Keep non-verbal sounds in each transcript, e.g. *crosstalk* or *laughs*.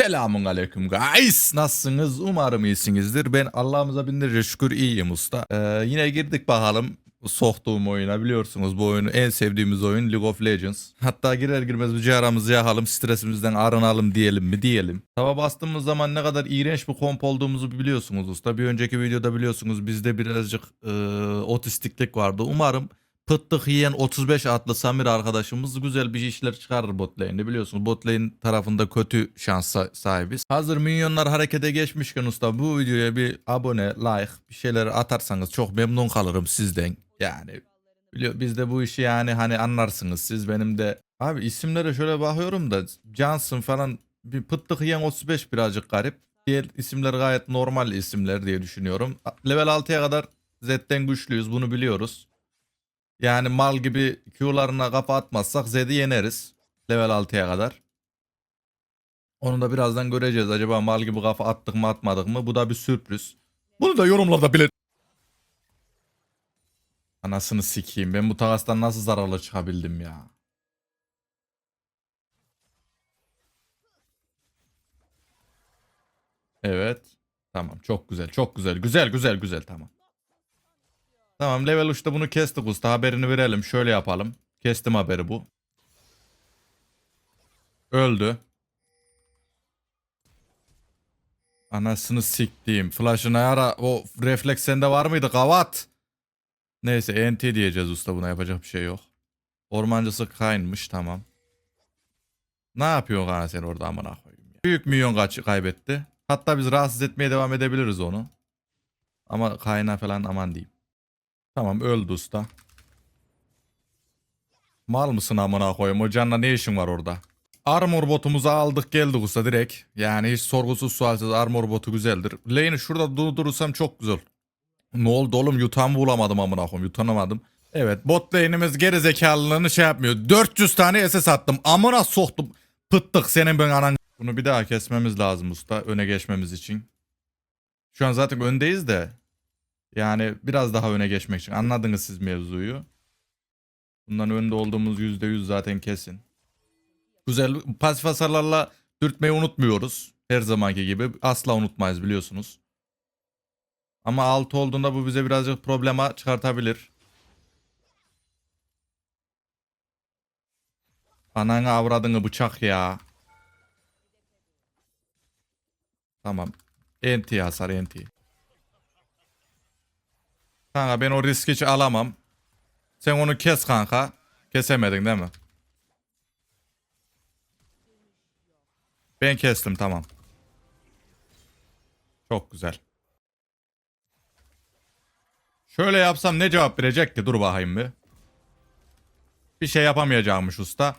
Selamun aleyküm guys. Nasılsınız? Umarım iyisinizdir. Ben Allah'ımıza binlerce şükür iyiyim usta. Ee, yine girdik bakalım soktuğum oyuna biliyorsunuz bu oyunu en sevdiğimiz oyun League of Legends. Hatta girer girmez bir ciğeramızı yakalım stresimizden arınalım diyelim mi diyelim. Taba bastığımız zaman ne kadar iğrenç bir komp olduğumuzu biliyorsunuz usta. Bir önceki videoda biliyorsunuz bizde birazcık e, otistiklik vardı. Umarım Pıttık yiyen 35 adlı Samir arkadaşımız güzel bir işler çıkarır bot biliyorsunuz. Bot tarafında kötü şans sa- sahibiz. Hazır minyonlar harekete geçmişken usta bu videoya bir abone, like bir şeyler atarsanız çok memnun kalırım sizden. Yani biliyor biz de bu işi yani hani anlarsınız siz benim de. Abi isimlere şöyle bakıyorum da Johnson falan bir pıttık yiyen 35 birazcık garip. Diğer isimler gayet normal isimler diye düşünüyorum. Level 6'ya kadar Z'den güçlüyüz bunu biliyoruz. Yani mal gibi Q'larına kafa atmazsak Zed'i yeneriz. Level 6'ya kadar. Onu da birazdan göreceğiz. Acaba mal gibi kafa attık mı atmadık mı? Bu da bir sürpriz. Bunu da yorumlarda bile... Anasını sikeyim. Ben bu takastan nasıl zararlı çıkabildim ya? Evet. Tamam çok güzel çok güzel güzel güzel güzel tamam. Tamam level 3'te bunu kestik usta haberini verelim şöyle yapalım. Kestim haberi bu. Öldü. Anasını siktiğim. Flash'ını ara o refleks sende var mıydı kavat? Neyse NT diyeceğiz usta buna yapacak bir şey yok. Ormancısı Kayn'mış tamam. Ne yapıyorsun kana sen orada amına koyayım ya. Büyük milyon kaç kaybetti. Hatta biz rahatsız etmeye devam edebiliriz onu. Ama kayna falan aman diyeyim. Tamam öldü usta. Mal mısın amına koyayım? O canla ne işin var orada? Armor botumuzu aldık geldik usta direkt. Yani hiç sorgusuz sualsiz armor botu güzeldir. Lane'i şurada durdurursam çok güzel. Ne oldu oğlum yutan bulamadım amına koyayım yutanamadım. Evet bot lane'imiz geri zekalılığını şey yapmıyor. 400 tane SS attım amına soktum. Pıttık senin ben anan. Bunu bir daha kesmemiz lazım usta öne geçmemiz için. Şu an zaten öndeyiz de. Yani biraz daha öne geçmek için. Anladınız siz mevzuyu. Bundan önde olduğumuz %100 zaten kesin. Güzel pasif hasarlarla dürtmeyi unutmuyoruz. Her zamanki gibi. Asla unutmayız biliyorsunuz. Ama 6 olduğunda bu bize birazcık problema çıkartabilir. Ananı avradını bıçak ya. Tamam. NT hasar NT. Kanka ben o riski hiç alamam. Sen onu kes kanka. Kesemedin değil mi? Ben kestim tamam. Çok güzel. Şöyle yapsam ne cevap verecek ki? Dur bakayım bir. Bir şey yapamayacakmış usta.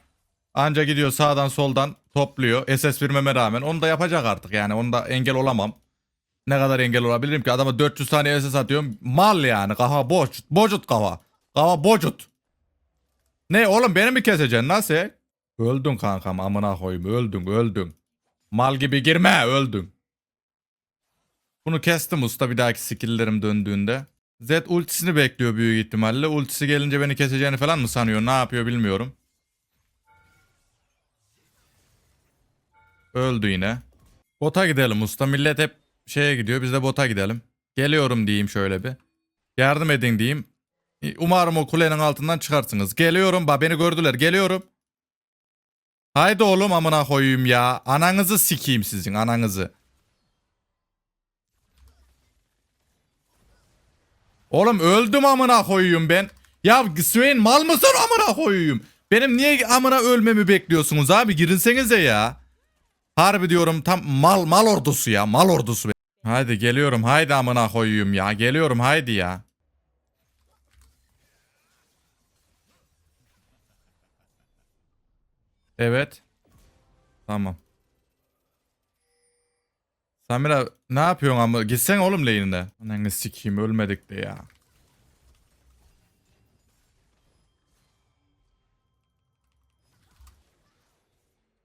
Anca gidiyor sağdan soldan topluyor. SS vermeme rağmen. Onu da yapacak artık yani. Onu da engel olamam. Ne kadar engel olabilirim ki? Adama 400 tane SS atıyorum. Mal yani. Kafa boş. Bocut kafa. Kafa bocut. Ne oğlum beni mi keseceksin? Nasıl? Öldün kankam amına koyayım. Öldün öldün. Mal gibi girme öldün. Bunu kestim usta bir dahaki skill'lerim döndüğünde. Z ultisini bekliyor büyük ihtimalle. Ultisi gelince beni keseceğini falan mı sanıyor? Ne yapıyor bilmiyorum. Öldü yine. Bota gidelim usta. Millet hep şeye gidiyor. Biz de bota gidelim. Geliyorum diyeyim şöyle bir. Yardım edin diyeyim. Umarım o kulenin altından çıkarsınız. Geliyorum. Bak beni gördüler. Geliyorum. Haydi oğlum amına koyayım ya. Ananızı sikeyim sizin ananızı. Oğlum öldüm amına koyayım ben. Ya Swain mal mısın amına koyayım? Benim niye amına ölmemi bekliyorsunuz abi? Girinsenize ya. Harbi diyorum tam mal mal ordusu ya. Mal ordusu. Haydi geliyorum. Haydi amına koyayım ya. Geliyorum haydi ya. Evet. Tamam. Samira ne yapıyorsun ama? Gitsen oğlum lane'ine. Ananı sikeyim ölmedik de ya.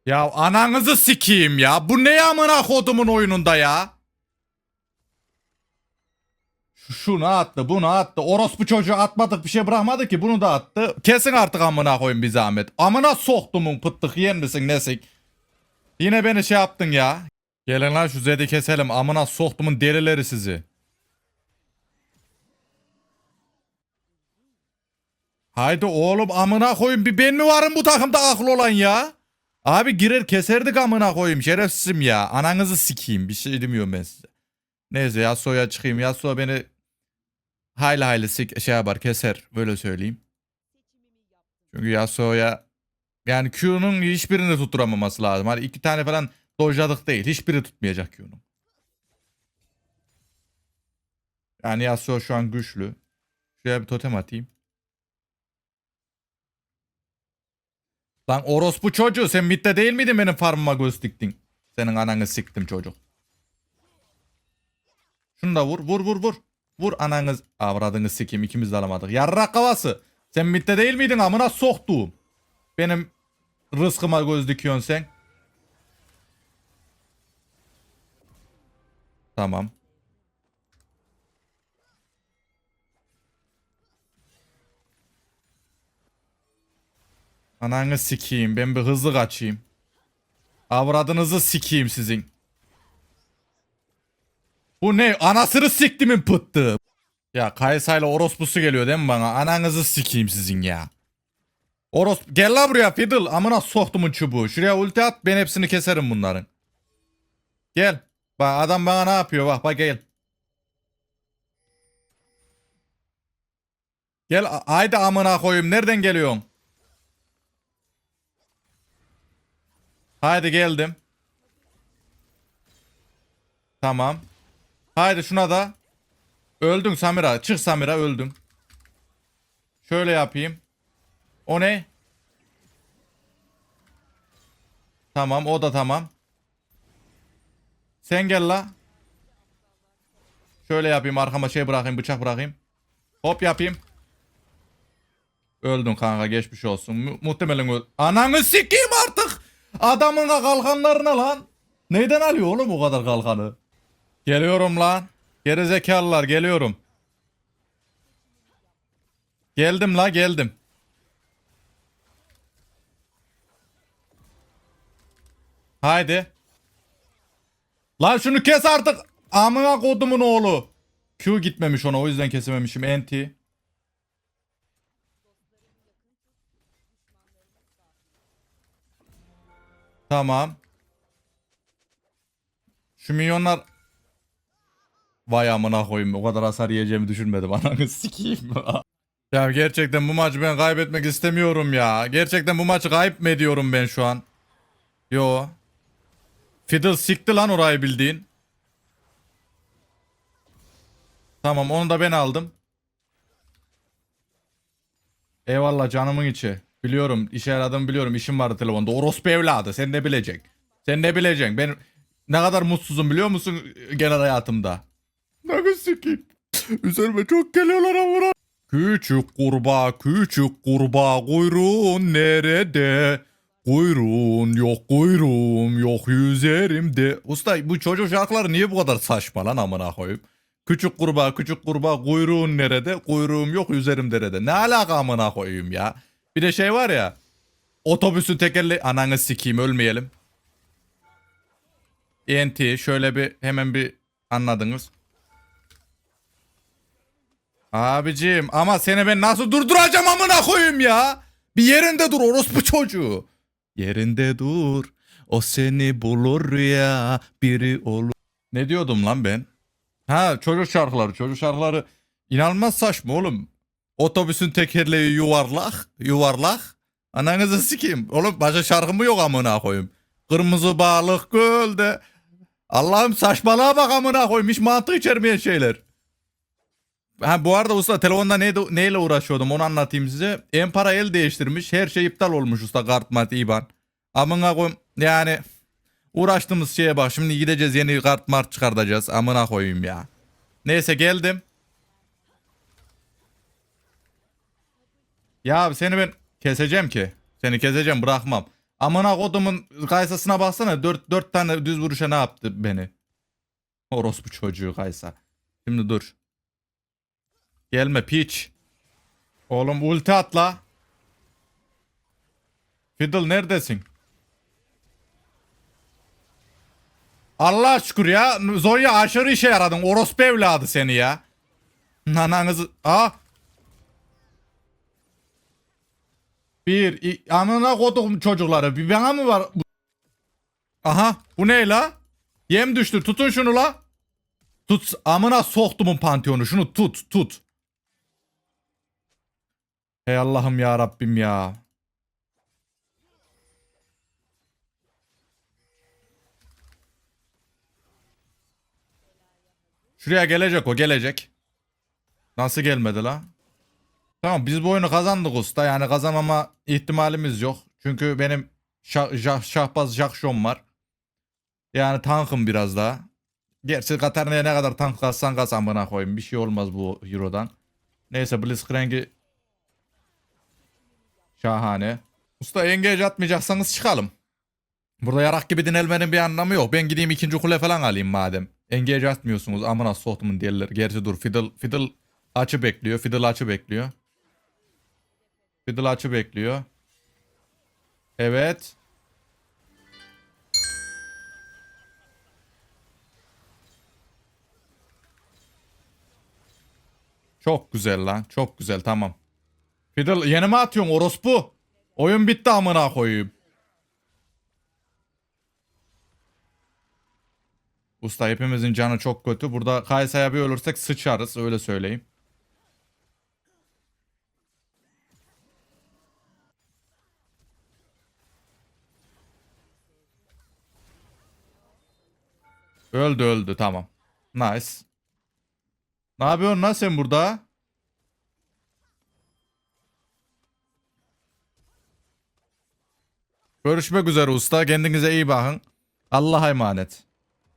Ya ananızı sikeyim ya. Bu ne amına kodumun oyununda ya? Şu- Şunu attı, bunu attı. Orospu çocuğu atmadık bir şey bırakmadı ki. Bunu da attı. Kesin artık amına koyun bir zahmet. Amına soktumun pıttık yer misin nesin? Yine beni şey yaptın ya. Gelin lan şu Zed'i keselim. Amına soktumun delileri sizi. Haydi oğlum amına koyayım bir ben mi varım bu takımda aklı olan ya? Abi girer keserdik amına koyayım şerefsizim ya. Ananızı sikeyim bir şey demiyorum ben size. Neyse Yasuo'ya çıkayım. Yasuo beni hayli hayli şey yapar keser böyle söyleyeyim. Çünkü Yasuo'ya yani Q'nun hiçbirini tutturamaması lazım. Hani iki tane falan dojladık değil. Hiçbiri tutmayacak Q'nun. Yani Yasuo şu an güçlü. Şuraya bir totem atayım. Lan orospu çocuğu sen midde değil miydin benim farmıma göz? Senin ananı siktim çocuk. Şunu da vur vur vur vur. Vur ananız avradını sikeyim ikimiz de alamadık. Yarrak kavası. Sen midde değil miydin amına soktuğum. Benim rızkıma göz dikiyorsun sen. Tamam. Ananı sikeyim. Ben bir hızlı kaçayım. Avradınızı sikeyim sizin. Bu ne? Anasını siktimin pıttı. Ya Kaysayla orospusu geliyor değil mi bana? Ananızı sikeyim sizin ya. Oros gel la buraya Fiddle. Amına soktumun çubuğu. Şuraya ulti at ben hepsini keserim bunların. Gel. Bak adam bana ne yapıyor bak bak gel. Gel haydi amına koyayım nereden geliyorsun? Haydi geldim. Tamam. Haydi şuna da. Öldün Samira. Çık Samira öldün. Şöyle yapayım. O ne? Tamam o da tamam. Sen gel la. Şöyle yapayım arkama şey bırakayım bıçak bırakayım. Hop yapayım. Öldün kanka geçmiş olsun. Mu- muhtemelen öl. Ananı sikeyim artık. Adamın kalkanlarına lan. Neyden alıyor oğlum o kadar kalkanı? Geliyorum lan. Gerizekalılar geliyorum. Geldim la geldim. Haydi. Lan şunu kes artık. Amına kodumun oğlu. Q gitmemiş ona o yüzden kesememişim. NT. Tamam. Şu milyonlar Vay amına koyayım o kadar hasar yiyeceğimi düşünmedim *laughs* ananı sikeyim. ya gerçekten bu maçı ben kaybetmek istemiyorum ya. Gerçekten bu maçı kayıp mı ediyorum ben şu an? Yo. Fiddle sikti lan orayı bildiğin. Tamam onu da ben aldım. Eyvallah canımın içi. Biliyorum işe yaradığımı biliyorum işim vardı telefonda. Orospu evladı sen ne bileceksin? Sen ne bileceksin? Ben ne kadar mutsuzum biliyor musun genel hayatımda? Ne sikeyim. Üzerime çok geliyorlar amına. Küçük kurbağa küçük kurbağa kuyruğun nerede? Kuyruğun yok kuyruğum yok yüzerimde. Usta bu çocuk şarkıları niye bu kadar saçma lan amına koyayım? Küçük kurbağa küçük kurbağa kuyruğun nerede? Kuyruğum yok üzerim derede. Ne alaka amına koyayım ya? Bir de şey var ya. Otobüsün tekerle... Ananı sikeyim ölmeyelim. ENT şöyle bir hemen bir anladınız. Abicim ama seni ben nasıl durduracağım amına koyayım ya? Bir yerinde dur orospu çocuğu. Yerinde dur. O seni bulur ya biri olur. Ne diyordum lan ben? Ha çocuk şarkıları çocuk şarkıları inanılmaz saçma oğlum. Otobüsün tekerleği yuvarlak yuvarlak. Ananızı sikeyim. Oğlum başka şarkı mı yok amına koyayım. Kırmızı balık gölde. Allah'ım saçmalığa bak amına koyayım. Hiç mantık içermeyen şeyler. Ha bu arada usta telefonda ne, neyle uğraşıyordum onu anlatayım size. En para el değiştirmiş. Her şey iptal olmuş usta kart mat IBAN. Amına koyayım yani uğraştığımız şeye bak. Şimdi gideceğiz yeni kart mart çıkartacağız. Amına koyayım ya. Neyse geldim. Ya seni ben keseceğim ki. Seni keseceğim bırakmam. Amına kodumun kaysasına baksana. Dört, dört tane düz vuruşa ne yaptı beni. Orospu çocuğu kaysa. Şimdi dur. Gelme piç. Oğlum ulti atla. Fiddle neredesin? Allah şükür ya. Zonya aşırı işe yaradın. Orospu evladı seni ya. Nananızı... Aa. Bir. i- Amına kodum çocukları. Bir bana mı var? Aha. Bu ne la? Yem düştü. Tutun şunu la. Tut. Amına soktumun pantiyonu. Şunu tut. Tut. Hey Allah'ım ya Rabbim ya. Şuraya gelecek o gelecek. Nasıl gelmedi la? Tamam biz bu oyunu kazandık usta. Yani kazanmama ihtimalimiz yok. Çünkü benim şah, şah, şahbaz Jackson var. Yani tankım biraz daha. Gerçi Katarina'ya ne kadar tank kassan kas amına koyayım. Bir şey olmaz bu Euro'dan. Neyse Blitzcrank'i şahane. Usta engage atmayacaksanız çıkalım. Burada yarak gibi dinelmenin bir anlamı yok. Ben gideyim ikinci kule falan alayım madem. Engage atmıyorsunuz amına soktumun diğerleri. Gerçi dur Fiddle, Fiddle açı bekliyor. Fiddle açı bekliyor. Fiddle açı bekliyor. Evet. Çok güzel lan. Çok güzel tamam. Fiddle yeni mi atıyorsun orospu? Oyun bitti amına koyayım. Usta hepimizin canı çok kötü. Burada Kaysa'ya bir ölürsek sıçarız öyle söyleyeyim. Öldü öldü tamam. Nice. Ne yapıyorsun lan sen burada? Görüşmek üzere usta. Kendinize iyi bakın. Allah'a emanet.